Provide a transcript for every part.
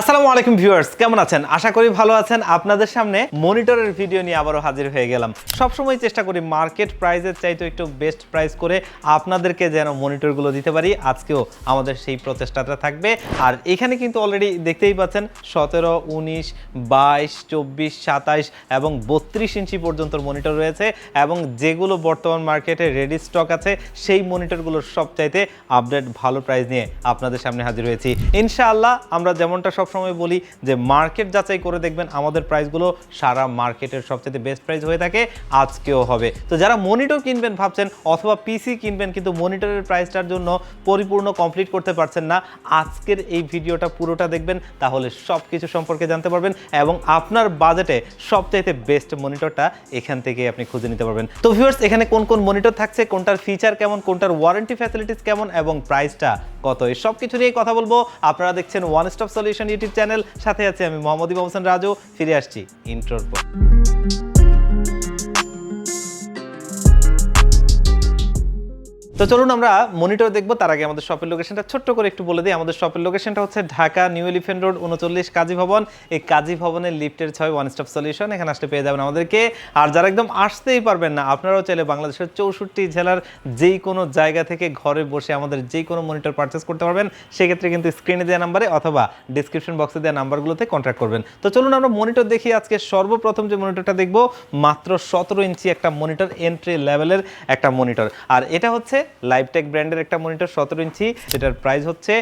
আসসালামু আলাইকুম ভিউয়ার্স, কেমন আছেন? আশা করি ভালো আছেন। আপনাদের সামনে মনিটরের ভিডিও নিয়ে আবারও হাজির হয়ে গেলাম। সবসময় চেষ্টা করি মার্কেট প্রাইসের চাইতে একটু বেস্ট প্রাইস করে আপনাদেরকে যেন মনিটরগুলো দিতে পারি। আজকেও আমাদের সেই প্রচেষ্টাটা থাকবে। আর এখানে কিন্তু অলরেডি দেখতেই পাচ্ছেন, সতেরো, উনিশ, বাইশ, চব্বিশ, সাতাইশ এবং বত্রিশ ইঞ্চি পর্যন্ত মনিটর রয়েছে এবং যেগুলো বর্তমান মার্কেটে রেডি স্টক আছে, সেই মনিটরগুলোর সবচাইতে আপডেট ভালো প্রাইস নিয়ে আপনাদের সামনে হাজির হয়েছি। ইনশাআল্লাহ আমরা যেমনটা সবসময় বলি যে মার্কেট যাচাই করে দেখবেন আমাদের প্রাইসগুলো সারা মার্কেটের সবচেয়ে বেস্ট প্রাইস হয়ে থাকে। আজকেও হবে। তো যারা মনিটর কিনবেন ভাবছেন অথবা পিসি কিনবেন কিন্তু মনিটরের প্রাইসটার জন্য পরিপূর্ণ কমপ্লিট করতে পারছেন না, আজকের এই ভিডিওটা পুরোটা দেখবেন, তাহলে সব কিছু সম্পর্কে জানতে পারবেন এবং আপনার বাজেটে সবচাইতে বেস্ট মনিটরটা এখান থেকে আপনি খুঁজে নিতে পারবেন। তো ভিউয়ার্স এখানে কোন কোন মনিটর থাকছে, কোনটার ফিচার কেমন, কোনটার ওয়ারেন্টি ফ্যাসিলিটিস কেমন এবং প্রাইসটা কত, এই সব কিছু নিয়ে কথা বলব। আপনারা দেখছেন one stop solution YouTube channel. সাথে আছি আমি মোহাম্মদ হোসেন রাজু। ফিরে আসছি ইন্ট্রোর পর। তো চলুন আমরা মনিটর দেখব, তার আগে আমাদের শপের লোকেশনটা ছোট্ট করে একটু বলে দিই। আমাদের শপের লোকেশনটা হচ্ছে ঢাকা নিউ এলিফেন্ট রোড উনচল্লিশ কাজী ভবন। এই কাজী ভবনের লিফটের ছয় ওয়ান স্টপ সলিউশন এখানে আসলে পেয়ে যাবেন আমাদেরকে। আর যারা একদম আসতেই পারবেন না, আপনারাও চাইলে বাংলাদেশের চৌষট্টি জেলার যেই কোনো জায়গা থেকে ঘরে বসে আমাদের যেই কোনো মনিটর পারচেস করতে পারবেন। সেক্ষেত্রে কিন্তু স্ক্রিনে দেওয়া নাম্বারে অথবা ডিসক্রিপশন বক্সে দেওয়া নাম্বারগুলোতে কন্ট্যাক্ট করবেন। তো চলুন আমরা মনিটর দেখি, আজকে সর্বপ্রথম যে মনিটরটা দেখব, মাত্র সতেরো ইঞ্চি একটা মনিটর এন্ট্রি লেভেলের একটা মনিটর আর এটা হচ্ছে লাইভটেক ব্র্যান্ডের একটা মনিটর সতেরো ইঞ্চি, যেটার প্রাইস হচ্ছে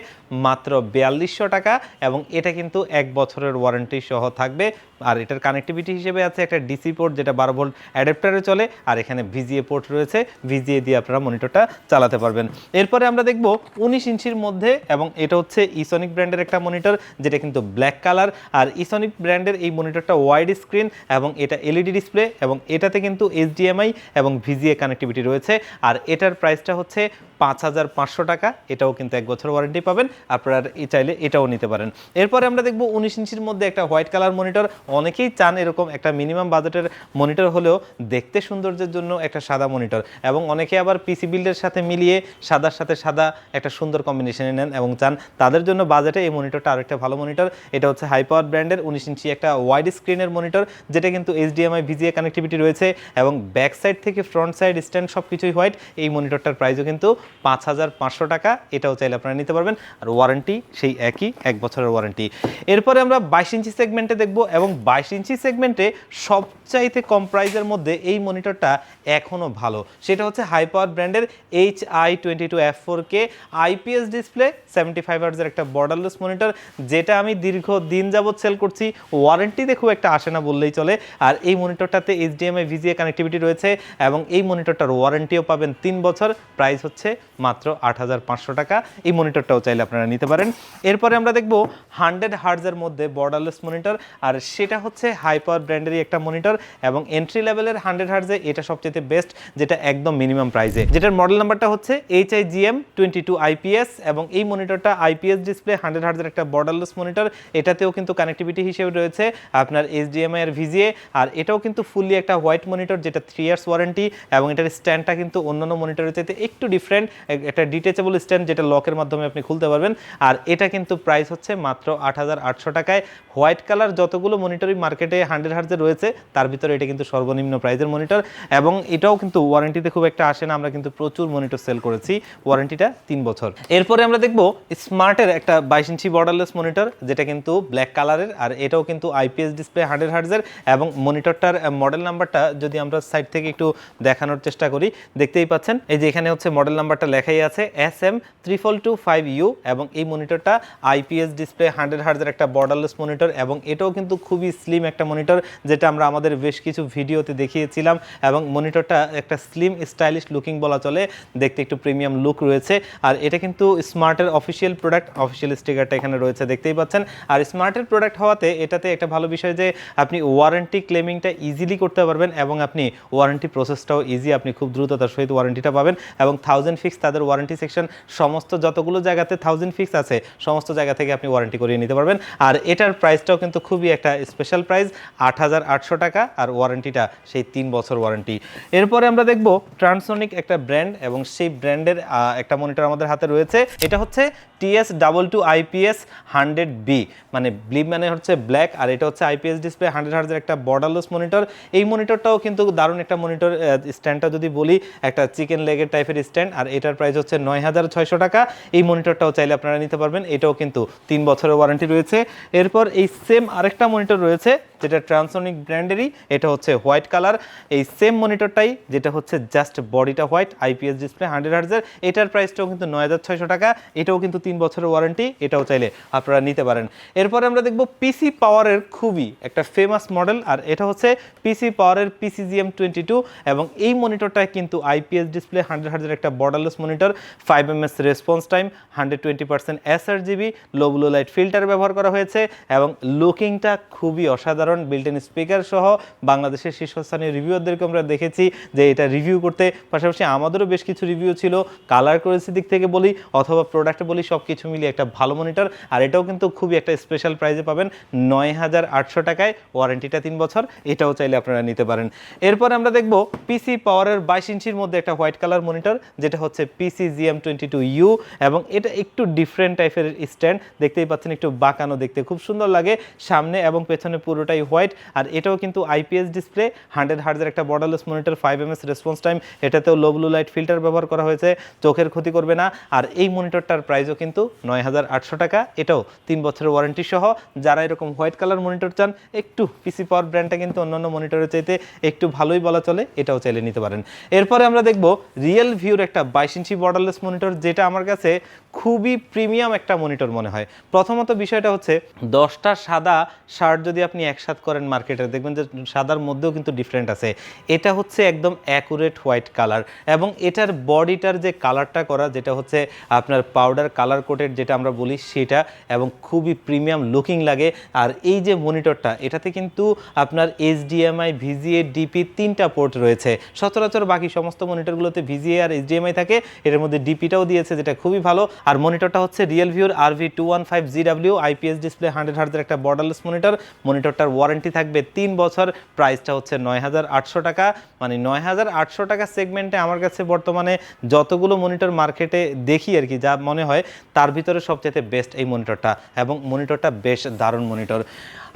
মাত্র বিয়াল্লিশশো টাকা এবং এটা কিন্তু এক বছরের ওয়ারেন্টি সহ থাকবে। আর এটার কানেক্টিভিটি হিসেবে আছে একটা ডিসি পোর্ট যেটা বারো ভোল্ট অ্যাডাপ্টারে চলে, আর এখানে ভিজিএ পোর্ট রয়েছে। ভিজিএ দিয়ে আপনারা মনিটরটা চালাতে পারবেন। এরপরে আমরা দেখব উনিশ ইঞ্চির মধ্যে এবং এটা হচ্ছে ইসনিক ব্র্যান্ডের একটা মনিটর যেটা কিন্তু ব্ল্যাক কালার আর ইসনিক ব্র্যান্ডের এই মনিটরটা ওয়াইড স্ক্রিন এবং এটা এলইডি ডিসপ্লে এবং এটাতে কিন্তু এইচডিএমআই এবং ভিজিএ কানেক্টিভিটি রয়েছে। আর এটার প্রাইসটা হচ্ছে পাঁচ হাজার পাঁচশো টাকা, এটাও কিন্তু এক বছর ওয়ারেন্টি পাবেন। আপনারা চাইলে এটাও নিতে পারেন। এরপরে আমরা দেখব উনিশ ইঞ্চির মধ্যে একটা হোয়াইট কালার মনিটর অনেকেই চান এরকম একটা মিনিমাম বাজেটের মনিটর হলেও দেখতে সৌন্দর্যের জন্য একটা সাদা মনিটর এবং অনেকে আবার পিসি বিল্ডের সাথে মিলিয়ে সাদার সাথে সাদা একটা সুন্দর কম্বিনেশনে নেন এবং চান তাদের জন্য বাজেটে এই মনিটরটা আরেকটা ভালো মনিটর এটা হচ্ছে হাই পাওয়ার ব্র্যান্ডের উনিশ ইঞ্চি একটা ওয়াইড স্ক্রিনের মনিটর যেটা কিন্তু এইচডিএমআই ভিজিএ কানেক্টিভিটি রয়েছে এবং ব্যাক সাইড থেকে ফ্রন্ট সাইড স্ট্যান্ড সব কিছুই হোয়াইট এই মনিটরটার প্রাইসও কিন্তু পাঁচ হাজার পাঁচশো টাকা, এটাও চাইলে আপনারা নিতে পারবেন। আর ওয়ারেন্টি সেই একই, এক বছরের ওয়ারেন্টি এরপরে আমরা বাইশ ইঞ্চি সেগমেন্টে দেখব এবং বাইশ ইঞ্চি সেগমেন্টে সবচাইতে কম প্রাইজের মধ্যে এই মনিটরটা এখনও ভালো। সেটা হচ্ছে হাই পাওয়ার ব্র্যান্ডের H I twenty two F four K IPS display seventy five আর্জের একটা বর্ডারলেস মনিটর যেটা আমি দীর্ঘ দিন যাবৎ সেল করছি। ওয়ারেন্টিতে খুব একটা আসে না বললেই চলে। আর এই মনিটরটাতে এইচডিএমআই ভিজিএ কানেক্টিভিটি রয়েছে এবং এই মনিটরটার ওয়ারেন্টিও পাবেন তিন বছর। প্রাইস হচ্ছে মাত্র আট হাজার পাঁচশো টাকা। এই মনিটরটাও চাইলে আপনারা নিতে পারেন। এরপরে আমরা দেখব হান্ড্রেড হার্জের মধ্যে বর্ডারলেস মনিটর আর সেটা হচ্ছে হাই পাওয়ার ব্র্যান্ডেরই একটা মনিটর এবং এন্ট্রি লেভেলের হান্ড্রেড হার্জে এটা সবচেয়ে বেস্ট যেটা একদম মিনিমাম প্রাইসে যেটার মডেল নাম্বারটা হচ্ছে H I GM twenty two IPS এবং এই মনিটরটা আইপিএস ডিসপ্লে হান্ড্রেড হার্জের একটা বর্ডারলেস মনিটর এটাতেও কিন্তু কানেক্টিভিটি হিসেবে রয়েছে আপনার এইচডিএমআই আর ভিজিএ, আর এটাও কিন্তু ফুললি একটা হোয়াইট মনিটর যেটা থ্রি ইয়ার্স ওয়ারেন্টি এবং এটার স্ট্যান্ডটা কিন্তু অন্যান্য মনিটরের চাইতে একটু ডিফারেন্ট একটা ডিটেচেবল স্ট্যান্ড যেটা লকের মাধ্যমে আপনি খুলতে পারবেন। আর এটা কিন্তু প্রাইস হচ্ছে মাত্র আট হাজার আটশো টাকায়। হোয়াইট কালার যতগুলো মনিটরই মার্কেটে হান্ড্রেড হার্জে রয়েছে, তার ভিতরে এটা কিন্তু সর্বনিম্ন প্রাইসের মনিটর এবং এটাও কিন্তু ওয়ারেন্টিতে খুব একটা আসে না, আমরা কিন্তু প্রচুর মনিটর সেল করেছি ওয়ারেন্টিটা তিন বছর। এরপরে আমরা দেখব স্মার্টের একটা বাইশ ইঞ্চি বর্ডারলেস মনিটর যেটা কিন্তু ব্ল্যাক কালারের আর এটাও কিন্তু আইপিএস ডিসপ্লে হান্ড্রেড হার্জের এবং মনিটরটার মডেল নাম্বারটা যদি আমরা সাইড থেকে একটু দেখানোর চেষ্টা করি, দেখতেই পাচ্ছেন, এই যে এখানে হচ্ছে মডেল নাম্বারটা লেখাই আছে এস এম ত্রিফল টু ফাইভ ইউ এবং এই মনিটরটা আইপিএস ডিসপ্লে হান্ড্রেড হার্জের একটা বর্ডারলেস মনিটর এবং এটাও কিন্তু খুবই স্লিম একটা মনিটর যেটা আমরা আমাদের বেশ কিছু ভিডিওতে দেখিয়েছিলাম এবং মনিটরটা একটা স্লিম স্টাইলিশ লুকিং বলা চলে, দেখতে একটু প্রিমিয়াম লুক রয়েছে। আর এটা কিন্তু স্মার্টের অফিসিয়াল প্রোডাক্ট অফিসিয়াল স্টিকারটা এখানে রয়েছে, দেখতেই পাচ্ছেন। আর স্মার্টের প্রোডাক্ট হওয়াতে এটাতে একটা ভালো বিষয় যে, আপনি ওয়ারেন্টি ক্লেমিংটা ইজিলি করতে পারবেন এবং আপনি ওয়ারেন্টি প্রসেসটাও ইজি আপনি খুব দ্রুততার সহিত ওয়ারেন্টিটা পাবেন এবং থাউজেন্ড ফিক্স, তাদের ওয়ারেন্টি সেকশন সমস্ত যতগুলো জায়গাতে থাউজেন্ড ফিক্স আছে, সমস্ত জায়গা থেকে আপনি ওয়ারেন্টি করিয়ে নিতে পারবেন। আর এটার প্রাইসটাও কিন্তু খুবই একটা স্পেশাল প্রাইস আট হাজার আটশো টাকা, আর ওয়ারেন্টিটা সেই তিন বছর ওয়ারেন্টি এরপরে আমরা দেখব ট্রান্সোনিক একটা ব্র্যান্ড এবং সেই ব্র্যান্ডের একটা মনিটর আমাদের হাতে রয়েছে। এটা হচ্ছে TS double two IPS hundred B মানে ব্লিপ মানে হচ্ছে ব্ল্যাক আর এটা হচ্ছে আইপিএস ডিসপ্লে হান্ড্রেড হার্জের একটা বর্ডারলেস মনিটর এই মনিটরটাও কিন্তু দারুণ একটা মনিটর স্ট্যান্ডটা যদি বলি, একটা চিকেন লেগের টাইপের স্ট্যান্ড আর এটার প্রাইস হচ্ছে নয় হাজার ছয়শো টাকা। এই মনিটরটাও চাইলে আপনারা নিতে পারবেন, এটাও কিন্তু তিন বছরের ওয়ারেন্টি রয়েছে। এরপর এই সেম আরেকটা মনিটর রয়েছে, যেটা ট্রান্সোনিক ব্র্যান্ডেরই এটা হচ্ছে হোয়াইট কালার এই সেম মনিটরটাই যেটা হচ্ছে জাস্ট বডিটা হোয়াইট আইপিএস ডিসপ্লে হান্ড্রেড হার্জের এটার প্রাইসটাও কিন্তু নয় হাজার ছয়শো টাকা, এটাও কিন্তু তিন বছরের ওয়ারেন্টি এটাও চাইলে আপনারা নিতে পারেন। এরপরে আমরা দেখব পিসি পাওয়ারের খুবই একটা ফেমাস মডেল আর এটা হচ্ছে পিসি পাওয়ারের পিসিজিএম টোয়েন্টি টু এবং এই মনিটরটায় কিন্তু আইপিএস ডিসপ্লে হান্ড্রেড হার্জের একটা borderless monitor five M S response time hundred twenty percent S R G B low blue light filter ব্যবহার করা হয়েছে এবং লুকিংটা খুবই অসাধারণ। বিল্টেন স্পিকার সহ বাংলাদেশের শীর্ষস্থানীয় রিভিউয়ারদেরকে আমরা দেখেছি যে এটা রিভিউ করতে। পাশাপাশি আমাদেরও বেশ কিছু রিভিউ ছিল। কালার করেছি দিক থেকে বলি অথবা প্রোডাক্টে বলি সব কিছু মিলিয়ে একটা ভালো মনিটর আর এটাও কিন্তু খুবই একটা স্পেশাল প্রাইজে পাবেন নয় হাজার আটশো টাকায়। ওয়ারেন্টিটা তিন বছর, এটাও চাইলে আপনারা নিতে পারেন। এরপর আমরা দেখব পিসি পাওয়ারের বাইশ ইঞ্চির মধ্যে একটা হোয়াইট কালার মনিটর যেটা হচ্ছে PC G M twenty two U এবং এটা একটু ডিফারেন্ট টাইপের স্ট্যান্ড দেখতেই পাচ্ছেন একটু বাঁকানো দেখতে, খুব সুন্দর লাগে। সামনে এবং পেছনে পুরোটাই হোয়াইট আর এটাও কিন্তু আইপিএস ডিসপ্লে হান্ড্রেড হার্জের একটা borderless monitor five M S response time এটাতেও লো ব্লু লাইট ফিল্টার ব্যবহার করা হয়েছে, চোখের ক্ষতি করবে না। আর এই মনিটরটার প্রাইসও কিন্তু নয় হাজার আটশো টাকা। এটাও তিন বছরের ওয়ারেন্টি সহ। যারা এরকম হোয়াইট কালার মনিটর চান, একটু পিসি পাওয়ার ব্র্যান্ডটা কিন্তু অন্যান্য মনিটরের চাইতে একটু ভালোই বলা চলে, এটাও চাইলে নিতে পারেন। এরপরে আমরা দেখব রিয়েল ভিউর একটা বাইশ ইঞ্চি বর্ডারলেস মনিটর যেটা আমার কাছে খুবই প্রিমিয়াম একটা মনিটর মনে হয়। প্রথমত বিষয়টা হচ্ছে, দশটা সাদা শার্ট যদি আপনি একসাথ করেন মার্কেটে দেখবেন যে সাদার মধ্যেও কিন্তু ডিফারেন্ট আছে। এটা হচ্ছে একদম অ্যাকুরেট হোয়াইট কালার এবং এটার বডিটার যে কালারটা করা, যেটা হচ্ছে আপনার পাউডার কালার কোটেড যেটা আমরা বলি সেটা এবং খুবই প্রিমিয়াম লুকিং লাগে। আর এই যে মনিটরটা এটাতে কিন্তু আপনার এইচডিএমআই ভিজিএ ডিপি তিনটা পোর্ট রয়েছে। সচরাচর বাকি সমস্ত মনিটরগুলোতে ভিজিএ আর এইচডিএমআই থাকে। এর মধ্যে ডিপিটাও দিয়েছে, যেটা খুবই ভালো। আর মনিটরটা হচ্ছে রিয়েল ভিউর R V two one five G G W IPS display hundred হার্জের একটা বর্ডারলেস মনিটর মনিটরটার ওয়ারেন্টি থাকবে তিন বছর। প্রাইসটা হচ্ছে নয় হাজার আটশো টাকা। মানে নয় হাজার আটশো টাকা সেগমেন্টে আমার কাছে বর্তমানে যতগুলো মনিটর মার্কেটে দেখি আর কি, যা মনে হয় তার ভিতরে সবচেয়ে বেস্ট এই মনিটরটা এবং মনিটরটা বেশ দারুণ মনিটর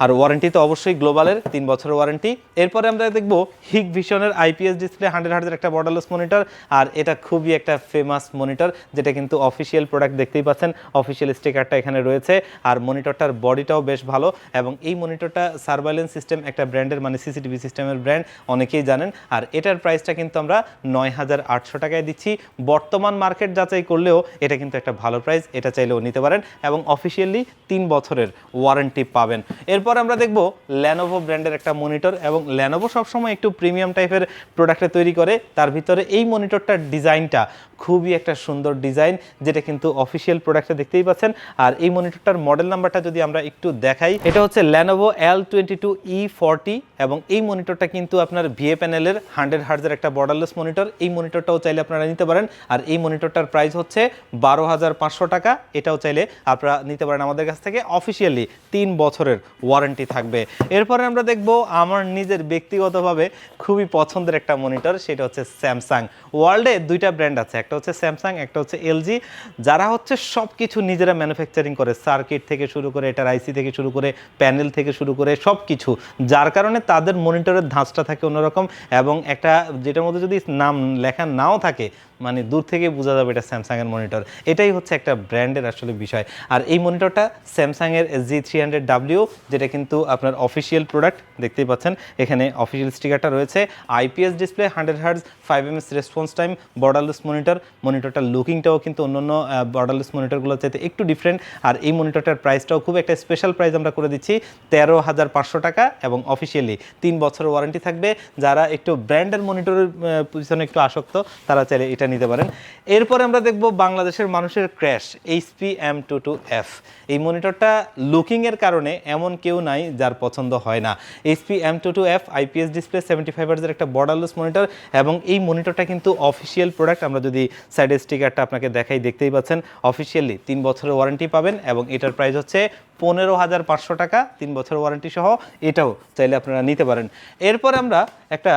আর ওয়ারেন্টি তো অবশ্যই গ্লোবালের তিন বছরের ওয়ারেন্টি এরপরে আমরা দেখব হিক ভিশনের আইপিএস ডিসপ্লে হান্ড্রেড হার্জের একটা বর্ডারলেস মনিটর আর এটা খুবই একটা ফেমাস মনিটর যেটা কিন্তু অফিসিয়াল প্রোডাক্ট দেখতেই পাচ্ছেন। অফিসিয়াল স্টিকারটা এখানে রয়েছে, আর মনিটরটার বডিটাও বেশ ভালো এবং এই মনিটরটা সার্ভাইলেন্স সিস্টেম একটা ব্র্যান্ডের মানে সিসিটিভি সিস্টেমের ব্র্যান্ড অনেকেই জানেন। আর এটার প্রাইসটা কিন্তু আমরা নয় হাজার আটশো টাকায় দিচ্ছি। বর্তমান মার্কেট যাচাই করলেও এটা কিন্তু একটা ভালো প্রাইস এটা চাইলেও নিতে পারেন এবং অফিসিয়ালি তিন বছরের ওয়ারেন্টি পাবেন। এরপর আমরা দেখব ল্যানোভো ব্র্যান্ডের একটা মনিটর এবং ল্যানোভো সবসময় একটু প্রিমিয়াম টাইপের প্রোডাক্টে তৈরি করে। তার ভিতরে এই মনিটরটার ডিজাইনটা খুবই একটা সুন্দর ডিজাইন যেটা কিন্তু অফিসিয়াল প্রোডাক্টে দেখতেই পাচ্ছেন। আর এই মনিটরটার মডেল নাম্বারটা যদি আমরা একটু দেখাই, এটা হচ্ছে Lenovo L twenty two E forty এবং এই মনিটরটা কিন্তু আপনার ভিএ প্যানেলের হান্ড্রেড হার্জের একটা বর্ডারলেস মনিটর এই মনিটরটাও চাইলে আপনারা নিতে পারেন। আর এই মনিটরটার প্রাইস হচ্ছে বারো হাজার পাঁচশো টাকা, এটাও চাইলে আপনারা নিতে পারেন আমাদের কাছ থেকে। অফিসিয়ালি তিন বছরের ওয়ারেন্টি থাকবে। এরপরে আমরা দেখব আমার নিজের ব্যক্তিগতভাবে খুবই পছন্দের একটা মনিটর সেটা হচ্ছে স্যামসাং ওয়ার্ল্ডে দুইটা ব্র্যান্ড আছে, একটা হচ্ছে স্যামসাং একটা হচ্ছে এলজি যারা হচ্ছে সব কিছু নিজেরা ম্যানুফ্যাকচারিং করে সার্কিট থেকে শুরু করে, এটার আইসি থেকে শুরু করে প্যানেল থেকে শুরু করে সব কিছু যার কারণে তাদের মনিটরের ধাঁচটা থাকে অন্যরকম এবং একটা যেটার মধ্যে যদি নাম লেখা নাও থাকে মানে দূর থেকে বোঝা যাবে এটা স্যামসাংয়ের মনিটর এটাই হচ্ছে একটা ব্র্যান্ডের আসলে বিষয়। আর এই মনিটরটা স্যামসাংয়ের জি থ্রি হান্ড্রেড ডাব্লিউ যেটা কিন্তু আপনার অফিসিয়াল প্রোডাক্ট দেখতেই পাচ্ছেন। এখানে অফিসিয়াল স্টিকারটা রয়েছে। IPS display hundred hertz five M S response time borderless monitor মনিটরটার লুকিংটাও কিন্তু অন্যান্য বর্ডারলেস মনিটরগুলোর চাইতে একটু ডিফারেন্ট আর এই মনিটরটার প্রাইসটাও খুব একটা স্পেশাল প্রাইস আমরা করে দিচ্ছি, তেরো হাজার পাঁচশো টাকা। এবং অফিসিয়ালি তিন বছরের ওয়ারেন্টি থাকবে। যারা একটু ব্র্যান্ডের মনিটরের পিছনে একটু আসক্ত, তারা চাইলে এটা নিতে পারেন। এরপরে আমরা দেখব বাংলাদেশের মানুষের crush H P M two two F. এই মনিটরটা লুকিংয়ের কারণে এমন কেউ নাই যার পছন্দ হয় না। H P M two two F IPS display, seventy five হার্জের একটা বর্ডারলেস মনিটর এবং এই মনিটরটা কিন্তু অফিসিয়াল প্রোডাক্ট। আমরা যদি সাইডের স্টিকারটা আপনাকে দেখাই, দেখতেই পাচ্ছেন, অফিসিয়ালি তিন বছরের ওয়ারেন্টি পাবেন এবং এটার প্রাইস হচ্ছে পনেরো হাজার পাঁচশো টাকা, তিন বছরের ওয়ারেন্টি সহ এটাও চাইলে আপনারা নিতে পারেন। এরপর আমরা একটা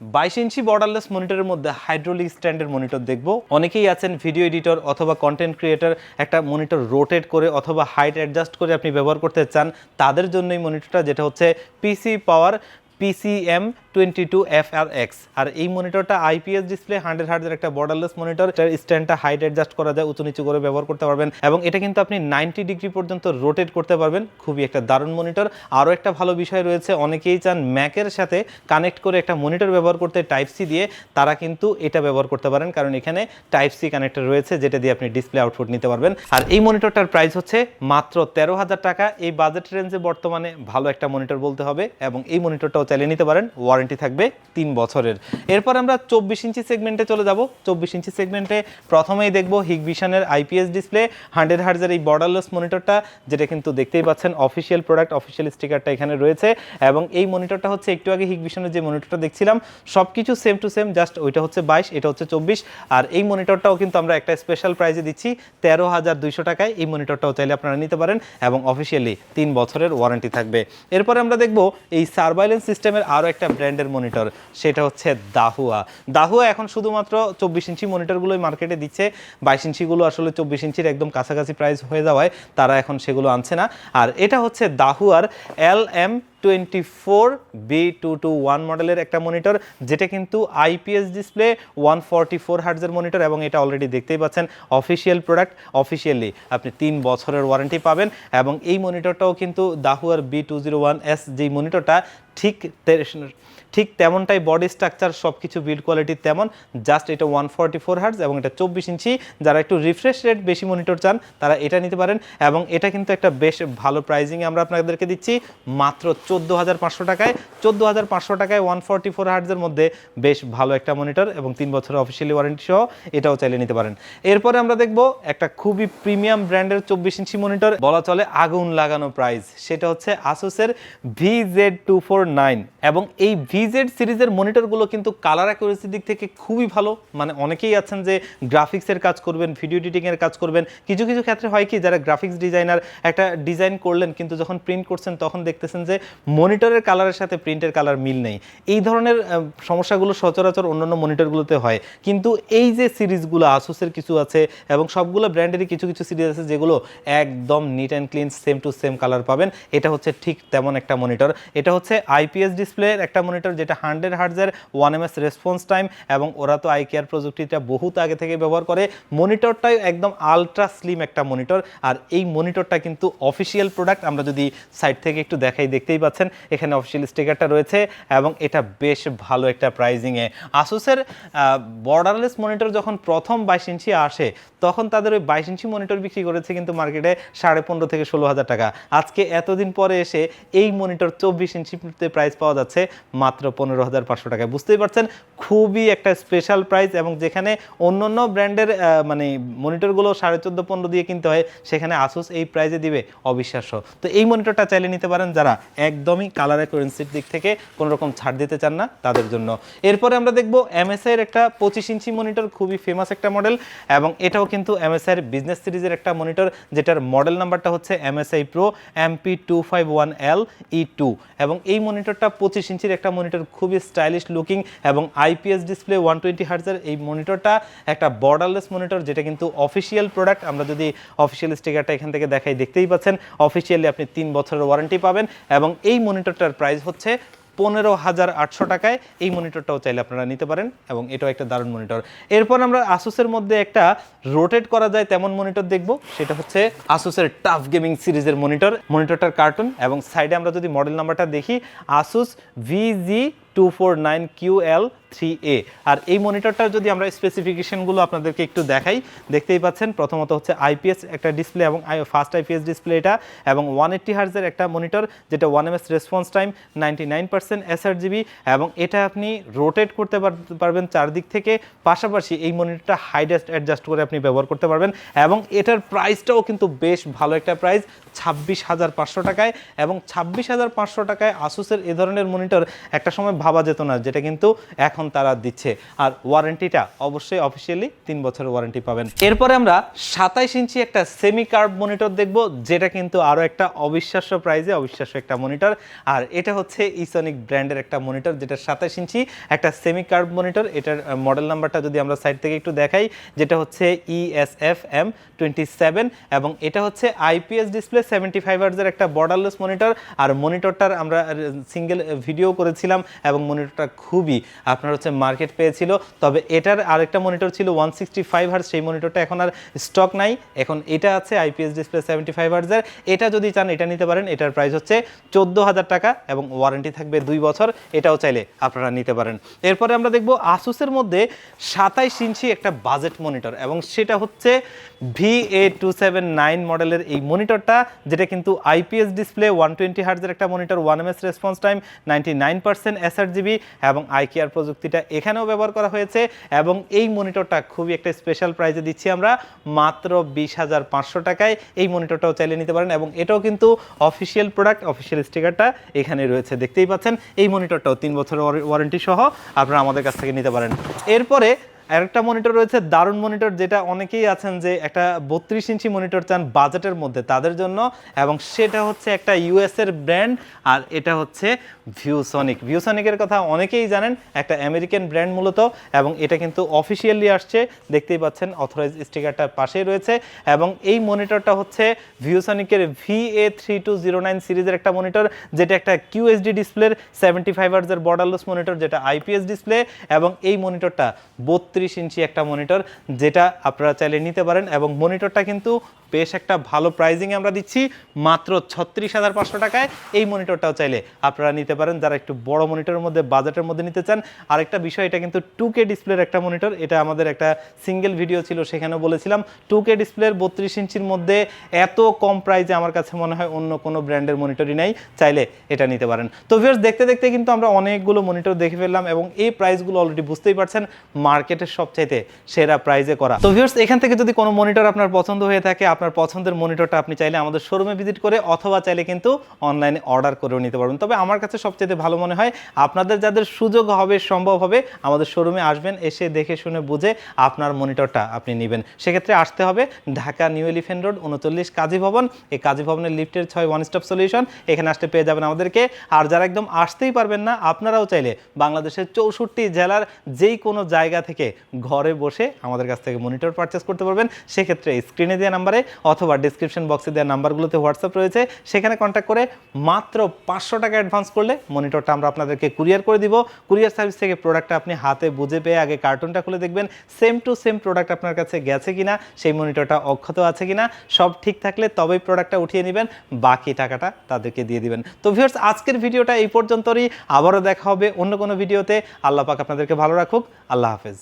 বাইশ ইঞ্চি বর্ডারলেস মনিটরের মধ্যে হাইড্রোলিক স্ট্যান্ডের মনিটর দেখব। অনেকেই আছেন ভিডিও এডিটর অথবা কন্টেন্ট ক্রিয়েটর একটা মনিটর রোটেট করে অথবা হাইট অ্যাডজাস্ট করে আপনি ব্যবহার করতে চান, তাদের জন্য এই মনিটরটা যেটা হচ্ছে PC power PCM twenty two F R X আর এই মনিটরটা আইপিএস ডিসপ্লে হান্ড্রেড হার্ডের একটা বর্ডারলেস মনিটর এটার স্ট্যান্ডটা হাইট অ্যাডজাস্ট করা যায়, উঁচু নিচু করে ব্যবহার করতে পারবেন। এবং এটা কিন্তু আপনি নাইনটি ডিগ্রি পর্যন্ত রোটেট করতে পারবেন। খুবই একটা দারুণ মনিটর আরও একটা ভালো বিষয় রয়েছে, অনেকেই চান ম্যাকের সাথে কানেক্ট করে একটা মনিটর ব্যবহার করতে টাইপ সি দিয়ে, তারা কিন্তু এটা ব্যবহার করতে পারেন। কারণ এখানে টাইপ সি কানেক্টর রয়েছে, যেটা দিয়ে আপনি ডিসপ্লে আউটপুট নিতে পারবেন। আর এই মনিটরটার প্রাইস হচ্ছে মাত্র তেরো হাজার টাকা। এই বাজেট রেঞ্জে বর্তমানে ভালো একটা মনিটর বলতে হবে, এবং এই মনিটরটাও চালিয়ে নিতে পারেন ওয়ারেন্টি থাকবে তিন বছরের। এরপর আমরা চব্বিশ ইঞ্চি সেগমেন্টে চলে যাব। চব্বিশ ইঞ্চি সেগমেন্টে প্রথমেই দেখব হিগভিশনের আইপিএস ডিসপ্লে হান্ড্রেড হার্জের এই বর্ডারলেস মনিটরটা যেটা কিন্তু দেখতেই পাচ্ছেন অফিসিয়াল প্রোডাক্ট অফিসিয়াল স্টিকারটা এখানে রয়েছে। এবং এই মনিটরটা হচ্ছে একটু আগে হিগভিশনের যে মনিটরটা দেখছিলাম সব কিছু সেম টু সেম জাস্ট ওইটা হচ্ছে বাইশ, এটা হচ্ছে চব্বিশ। আর এই মনিটরটাও কিন্তু আমরা একটা স্পেশাল প্রাইজে দিচ্ছি, তেরো হাজার দুইশো টাকায়। এই মনিটরটাও চাইলে আপনারা নিতে পারেন এবং অফিসিয়ালি তিন বছরের ওয়ারেন্টি থাকবে। এরপরে আমরা দেখব এই সার্ভাইলেন্স সিস্টেমের আরও একটা ব্র্যান্ডের মনিটর সেটা হচ্ছে দাহুয়া দাহুয়া এখন শুধুমাত্র চব্বিশ ইঞ্চি মনিটরগুলোই মার্কেটে দিচ্ছে। বাইশ ইঞ্চিগুলো আসলে চব্বিশ ইঞ্চির একদম কাছাকাছি প্রাইস হয়ে যাওয়ায় তারা এখন সেগুলো আনছে না। আর এটা হচ্ছে দাহুয়ার L M twenty four B two two one মডেলের একটা মনিটর যেটা কিন্তু IPS display one forty four হার্টজের monitor এবং এটা অলরেডি দেখতেই পাচ্ছেন অফিসিয়াল প্রোডাক্ট অফিসিয়ালি আপনি তিন বছরের ওয়ারেন্টি পাবেন এবং এই মনিটরটাও কিন্তু দাহুয়ার B two zero one S যেই মনিটরটা ঠিক ঠিক তেমনটাই বডি স্ট্রাকচার সব কিছু বিল্ড কোয়ালিটি তেমন। জাস্ট এটা ওয়ান ফর্টি ফোর হার্টস এবং এটা চব্বিশ ইঞ্চি। যারা একটু রিফ্রেশ রেট বেশি মনিটর চান, তারা এটা নিতে পারেন এবং এটা কিন্তু একটা বেশ ভালো প্রাইজিংয়ে আমরা আপনাদেরকে দিচ্ছি। মাত্র চোদ্দ হাজার পাঁচশো টাকায়। চোদ্দ হাজার পাঁচশো টাকায় ওয়ান ফর্টি ফোর হার্টসের মধ্যে বেশ ভালো একটা মনিটর এবং তিন বছরের অফিসিয়ালি ওয়ারেন্টি সহ এটাও চাইলে নিতে পারেন। এরপরে আমরা দেখব একটা খুবই প্রিমিয়াম ব্র্যান্ডের চব্বিশ ইঞ্চি মনিটর বলা চলে আগুন লাগানো প্রাইস সেটা হচ্ছে আসুসের V Z two four nine এবং এই ভিজেড সিরিজের মনিটরগুলো কিন্তু কালার অ্যাকুরেসির দিক থেকে খুবই ভালো। মানে অনেকেই আছেন যে গ্রাফিক্সের কাজ করবেন ভিডিও এডিটিংয়ের কাজ করবেন। কিছু কিছু ক্ষেত্রে হয় কি, যারা গ্রাফিক্স ডিজাইনার একটা ডিজাইন করলেন কিন্তু যখন প্রিন্ট করছেন তখন দেখতেছেন যে মনিটরের কালারের সাথে প্রিন্টের কালার মিল নেই। এই ধরনের সমস্যাগুলো সচরাচর অন্যান্য মনিটরগুলোতে হয়। কিন্তু এই যে সিরিজগুলো আসুসের কিছু আছে এবং সবগুলো ব্র্যান্ডেরই কিছু কিছু সিরিজ আছে যেগুলো একদম neat and clean same to same colour পাবেন। এটা হচ্ছে ঠিক তেমন একটা মনিটর। এটা হচ্ছে আইপিএস ডিসপ্লের একটা মনিটর যেটা hundred হার্টজের one M S response time এবং ওরা তো আই কেয়ার প্রযুক্তিটা বহুত আগে থেকে ব্যবহার করে, মনিটরটাই একদম আলট্রা স্লিম একটা মনিটর। আর এই মনিটরটা কিন্তু অফিসিয়াল প্রোডাক্ট আমরা যদি সাইড থেকে একটু দেখাই, দেখতেই পাচ্ছেন, এখানে অফিসিয়াল স্টিকারটা রয়েছে এবং এটা বেশ ভালো একটা প্রাইজিংয়ে আসুসের বর্ডারলেস মনিটর যখন প্রথম বাইশ ইঞ্চি আসে, তখন তাদের ওই বাইশ ইঞ্চি মনিটর বিক্রি করেছে কিন্তু মার্কেটে সাড়ে পনেরো থেকে ষোলো হাজার টাকা। আজকে এতদিন পরে এসে এই মনিটর চব্বিশ ইঞ্চিতে প্রাইস পাওয়া যাচ্ছে মাত্র পনেরো হাজার পাঁচশো টাকায়। বুঝতেই পারছেন, খুবই একটা স্পেশাল প্রাইস এবং যেখানে অন্য অন্য ব্র্যান্ডের মানে মনিটরগুলো সাড়ে চোদ্দ পনেরো দিয়ে কিনতে হয়, সেখানে আসুস এই প্রাইজে দিবে অবিশ্বাস্য। তো এই মনিটরটা চাইলে নিতে পারেন যারা একদমই কালার কারেন্সির দিক থেকে কোনো রকম ছাড় দিতে চান না, তাদের জন্য। এরপরে আমরা দেখব এমএসআই এর একটা পঁচিশ ইঞ্চি মনিটর খুবই ফেমাস একটা মডেল এবং এটাও কিন্তু এমএসআই এর বিজনেস সিরিজের একটা মনিটর যেটার মডেল নাম্বারটা হচ্ছে M S I pro M P two five one L E two এবং এই মনিটরটা পঁচিশ ইঞ্চির একটা মনিটর খুবই স্টাইলিশ লুকিং এবং আইপিএস ডিসপ্লে ওয়ান টোয়েন্টি হার্টসের এই মনিটরটা একটা বর্ডারলেস মনিটর যেটা কিন্তু অফিসিয়াল প্রোডাক্ট আমরা যদি অফিসিয়াল স্টিকারটা এখান থেকে দেখাই, দেখতেই পাচ্ছেন অফিসিয়ালি আপনি তিন বছরের ওয়ারেন্টি পাবেন এবং এই মনিটরটার প্রাইস হচ্ছে পনেরো হাজার আটশো টাকায় এই মনিটরটাও চাইলে আপনারা নিতে পারেন এবং এটাও একটা দারুণ মনিটর। এরপর আমরা আসুসের মধ্যে একটা রোটেট করা যায় তেমন মনিটর দেখব, সেটা হচ্ছে আসুসের টাফ গেমিং সিরিজের মনিটর। মনিটরটার কার্টুন এবং সাইডে আমরা যদি মডেল নাম্বারটা দেখি Asus V G two four nine Q L three A আর এই মনিটরটার যদি আমরা স্পেসিফিকেশনগুলো আপনাদেরকে একটু দেখাই, দেখতেই পাচ্ছেন, প্রথমত হচ্ছে আইপিএস একটা ডিসপ্লে এবং ফার্স্ট আইপিএস ডিসপ্লে এটা, এবং ওয়ান এইট্টি হার্জের একটা মনিটর যেটা one M S response time ninety nine percent এবং এটা আপনি রোটেট করতে পার- পারবেন চারদিক থেকে, পাশাপাশি এই মনিটরটা হাইড অ্যাডজাস্ট করে আপনি ব্যবহার করতে পারবেন, এবং এটার প্রাইসটাও কিন্তু বেশ ভালো একটা প্রাইস ছাব্বিশ হাজার পাঁচশো টাকায়, এবং ছাব্বিশ হাজার পাঁচশো টাকায় আসুসের এ ধরনের মনিটর একটা সময় ভাবা যেত না, যেটা কিন্তু এখন এখন তারা দিচ্ছে। আর ওয়ারেন্টিটা অবশ্যই অফিসিয়ালি তিন বছরের ওয়ারেন্টি পাবেন। এরপরে আমরা সাতাইশ ইঞ্চি একটা সেমি কার্ভ মনিটর দেখব, যেটা কিন্তু আরও একটা অবিশ্বাস্য প্রাইজে অবিশ্বাস্য একটা মনিটর আর এটা হচ্ছে ইসনিক ব্র্যান্ডের একটা মনিটর যেটা সাতাইশ ইঞ্চি একটা সেমি কার্ভ মনিটর এটার মডেল নাম্বারটা যদি আমরা সাইড থেকে একটু দেখাই, যেটা হচ্ছে ইএসএফ এম টোয়েন্টি সেভেন এবং এটা হচ্ছে আইপিএস ডিসপ্লে সেভেন্টি ফাইভ হার্জের একটা বর্ডারলেস মনিটর আর মনিটরটার আমরা সিঙ্গেল ভিডিও করেছিলাম এবং মনিটরটা খুবই, আপনার হচ্ছে মার্কেট পেয়েছিল। তবে এটার আরেকটা মনিটর ছিল ওয়ান সিক্সটি ফাইভ হার্জ সেই মনিটরটা এখন আর স্টক নাই। এখন এটা আছে আইপিএস ডিসপ্লে সেভেন্টি ফাইভ হার্জের এটা যদি চান, এটা নিতে পারেন। এটার প্রাইস হচ্ছে চোদ্দ হাজার টাকা এবং ওয়ারেন্টি থাকবে দুই বছর। এটাও চাইলে আপনারা নিতে পারেন। এরপরে আমরা দেখব আসুসের মধ্যে সাতাইশ ইঞ্চি একটা বাজেট মনিটর এবং সেটা হচ্ছে V A two seven nine মডেলের এই মনিটরটা যেটা কিন্তু আইপিএস ডিসপ্লে ওয়ান টোয়েন্টি হার্জের একটা monitor one M S response time ninety nine percent S R G B এবং আইকিআর প্রযুক্তিটা এখানেও ব্যবহার করা হয়েছে এবং এই মনিটরটা খুবই একটা স্পেশাল প্রাইজে দিচ্ছি আমরা, মাত্র বিশ হাজার পাঁচশো টাকায়। এই মনিটরটাও চাইলে নিতে পারেন এবং এটাও কিন্তু অফিসিয়াল প্রোডাক্ট অফিসিয়াল স্টিকারটা এখানে রয়েছে। দেখতেই পাচ্ছেন, এই মনিটরটাও তিন বছরের ওয়ারেন্টি সহ আপনারা আমাদের কাছ থেকে নিতে পারেন। এরপরে আরেকটা মনিটর রয়েছে, দারুণ মনিটর যেটা অনেকেই আছেন যে একটা বত্রিশ ইঞ্চি মনিটর চান বাজেটের মধ্যে তাদের জন্য। এবং সেটা হচ্ছে একটা ইউএস এর ব্র্যান্ড আর এটা হচ্ছে ভিউসনিক ভিউসনিকের কথা অনেকেই জানেন, একটা আমেরিকান ব্র্যান্ড মূলত, এবং এটা কিন্তু অফিসিয়ালি আসছে। দেখতেই পাচ্ছেন অথরাইজ স্টিকারটা পাশেই রয়েছে। এবং এই মনিটরটা হচ্ছে ভিউসনিকের V A three two zero nine সিরিজের একটা মনিটর যেটা একটা কিউএসডি ডিসপ্লের সেভেন্টি ফাইভ হার্জের বর্ডারলেস মনিটর যেটা আইপিএস ডিসপ্লে এবং এই মনিটরটা বত্রিশ ইঞ্চি একটা মনিটর যেটা আপনারা চাইলে নিতে পারেন। এবং মনিটরটা কিন্তু বেশ একটা ভালো প্রাইজিংয়ে আমরা দিচ্ছি, মাত্র ছত্রিশ হাজার পাঁচশো টাকায়। এই মনিটরটাও চাইলে আপনারা নিতে পারেন। যারা একটু বড় মনিটরের মধ্যে বাজেটের মধ্যে নিতে চান, আরেকটা বিষয়, এটা কিন্তু টু কে ডিসপ্লের একটা মনিটর এটা আমাদের একটা সিঙ্গেল ভিডিও ছিল, সেখানেও বলেছিলাম। টু কে ডিসপ্লের বত্রিশ ইঞ্চির মধ্যে এত কম প্রাইজে আমার কাছে মনে হয় অন্য কোনো ব্র্যান্ডের মনিটরই নাই। চাইলে এটা নিতে পারেন। তো ভিউয়ার্স দেখতে দেখতে কিন্তু আমরা অনেকগুলো মনিটর দেখে ফেললাম এবং এই প্রাইসগুলো অলরেডি বুঝতেই পারছেন মার্কেটের সবচাইতে সেরা প্রাইজে করা। তো ভিউয়ার্স এখান থেকে যদি কোনো মনিটর আপনার পছন্দ হয়ে থাকে আপনার পছন্দের মনিটরটা আপনি চাইলে আমাদের শোরুমে ভিজিট করে অথবা চাইলে কিন্তু অনলাইনে অর্ডার করেও নিতে পারবেন। তবে আমার কাছে সবচেয়ে ভালো মনে হয় আপনাদের যাদের সুযোগ হবে, সম্ভব হবে, আমাদের শোরুমে আসবেন, এসে দেখে শুনে বুঝে আপনার মনিটরটা আপনি নেবেন। সেক্ষেত্রে আসতে হবে ঢাকা নিউ এলিফেন্ট রোড, উনচল্লিশ কাজী ভবন। এই কাজী ভবনের লিফটের ছয় ওয়ান স্টপ সলিউশন এখানে আসতে পেয়ে যাবেন আমাদেরকে। আর যারা একদম আসতেই পারবেন না, আপনারাও চাইলে বাংলাদেশের চৌষট্টি জেলার যেই কোনো জায়গা থেকে ঘরে বসে আমাদের কাছ থেকে মনিটর পারচেস করতে পারবেন। সেক্ষেত্রে স্ক্রিনে দেওয়া নাম্বারে অথবা ডিসক্রিপশন বক্সে দেওয়া নাম্বারগুলোতে হোয়াটসঅ্যাপ রয়েছে। সেখানে কন্ট্যাক্ট করে মাত্র পাঁচশো টাকা অ্যাডভান্স করলে মনিটরটা আমরা আপনাদেরকে কুরিয়ার করে দিব। কুরিয়ার সার্ভিস থেকে প্রোডাক্টটা আপনি হাতে বুঝে পেয়ে আগে কার্টুনটা খুলে দেখবেন। সেম টু সেম প্রোডাক্ট আপনার কাছে গেছে কিনা, সেই মনিটরটা অক্ষত আছে কিনা, সব ঠিক থাকলে তবেই প্রোডাক্টটা উঠিয়ে নেবেন। বাকি টাকাটা তাদেরকে দিয়ে দিবেন। তো ভিউয়ার্স আজকের ভিডিওটা এই পর্যন্তই আবারও দেখা হবে অন্য কোনো ভিডিওতে। আল্লাহ পাক আপনাদেরকে ভালো রাখুক। আল্লাহ হাফেজ।